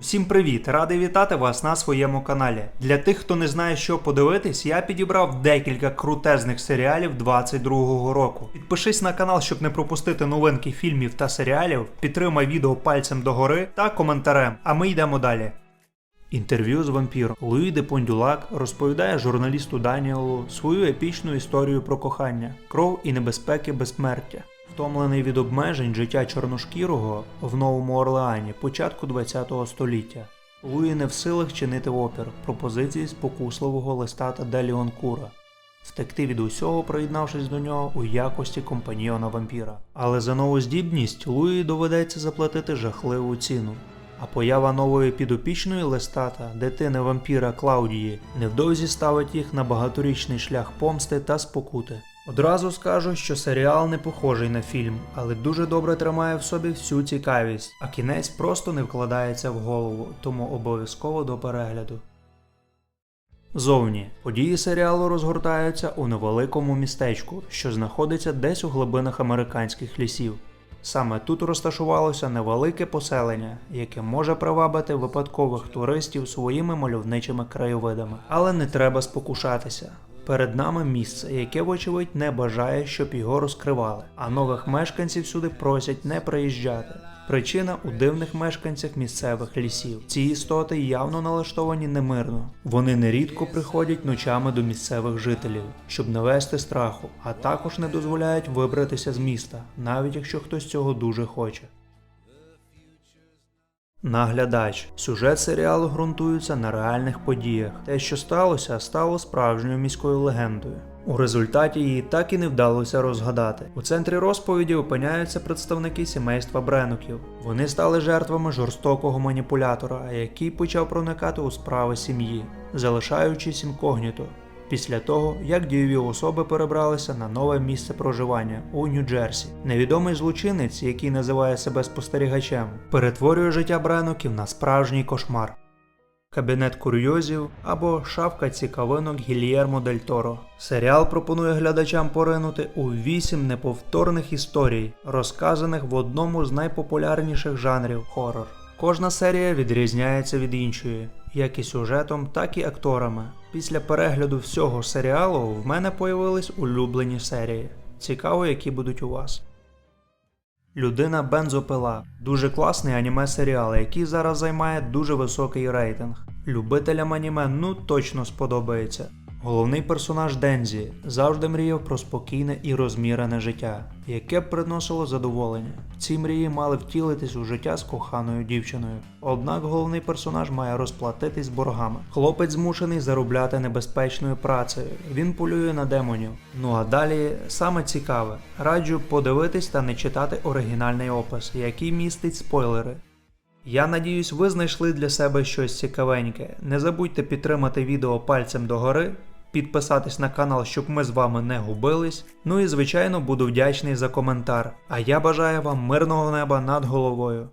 Всім привіт! Радий вітати вас на своєму каналі. Для тих, хто не знає, що подивитись, я підібрав декілька крутезних серіалів 22-го року. Підпишись на канал, щоб не пропустити новинки фільмів та серіалів. Підтримай відео пальцем догори та коментарем. А ми йдемо далі. Інтерв'ю з вампіром Луї де Пондюлак розповідає журналісту Даніелу свою епічну історію про кохання, кров і небезпеки безсмертя. Втомлений від обмежень життя чорношкірого в Новому Орлеані початку ХХ століття. Луї не в силах чинити опір пропозиції спокусливого листата Деліон Кура, втекти від усього, приєднавшись до нього у якості компаньйона вампіра. Але за нову здібність Луї доведеться заплатити жахливу ціну. А поява нової підопічної листата, дитини вампіра Клаудії, невдовзі ставить їх на багаторічний шлях помсти та спокути. Одразу скажу, що серіал не похожий на фільм, але дуже добре тримає в собі всю цікавість, а кінець просто не вкладається в голову, тому обов'язково до перегляду. Зовні події серіалу розгортаються у невеликому містечку, що знаходиться десь у глибинах американських лісів. Саме тут розташувалося невелике поселення, яке може привабити випадкових туристів своїми мальовничими краєвидами. Але не треба спокушатися. Перед нами місце, яке, вочевидь, не бажає, щоб його розкривали, а нових мешканців сюди просять не приїжджати. Причина у дивних мешканцях місцевих лісів. Ці істоти явно налаштовані немирно. Вони нерідко приходять ночами до місцевих жителів, щоб навести страху, а також не дозволяють вибратися з міста, навіть якщо хтось цього дуже хоче. Наглядач. Сюжет серіалу ґрунтується на реальних подіях. Те, що сталося, стало справжньою міською легендою. У результаті її так і не вдалося розгадати. У центрі розповіді опиняються представники сімейства Бренуків. Вони стали жертвами жорстокого маніпулятора, який почав проникати у справи сім'ї, залишаючись інкогніто. Після того, як дієві особи перебралися на нове місце проживання у Нью-Джерсі, невідомий злочинець, який називає себе спостерігачем, перетворює життя Бреноків на справжній кошмар. Кабінет курйозів або шафка цікавинок Гільєрмо Дель Торо. Серіал пропонує глядачам поринути у вісім неповторних історій, розказаних в одному з найпопулярніших жанрів хорор. Кожна серія відрізняється від іншої, як і сюжетом, так і акторами. Після перегляду всього серіалу в мене появились улюблені серії. Цікаво, які будуть у вас. Людина бензопила дуже класний аніме серіал, який зараз займає дуже високий рейтинг. Любителям аніме ну точно сподобається. Головний персонаж Дензі завжди мріяв про спокійне і розмірене життя, яке б приносило задоволення. Ці мрії мали втілитись у життя з коханою дівчиною. Однак головний персонаж має розплатитись боргами. Хлопець змушений заробляти небезпечною працею. Він полює на демонів. Ну а далі саме цікаве. Раджу подивитись та не читати оригінальний опис, який містить спойлери. Я надіюсь, ви знайшли для себе щось цікавеньке. Не забудьте підтримати відео пальцем догори, підписатись на канал, щоб ми з вами не губились. Ну і звичайно буду вдячний за коментар. А я бажаю вам мирного неба над головою.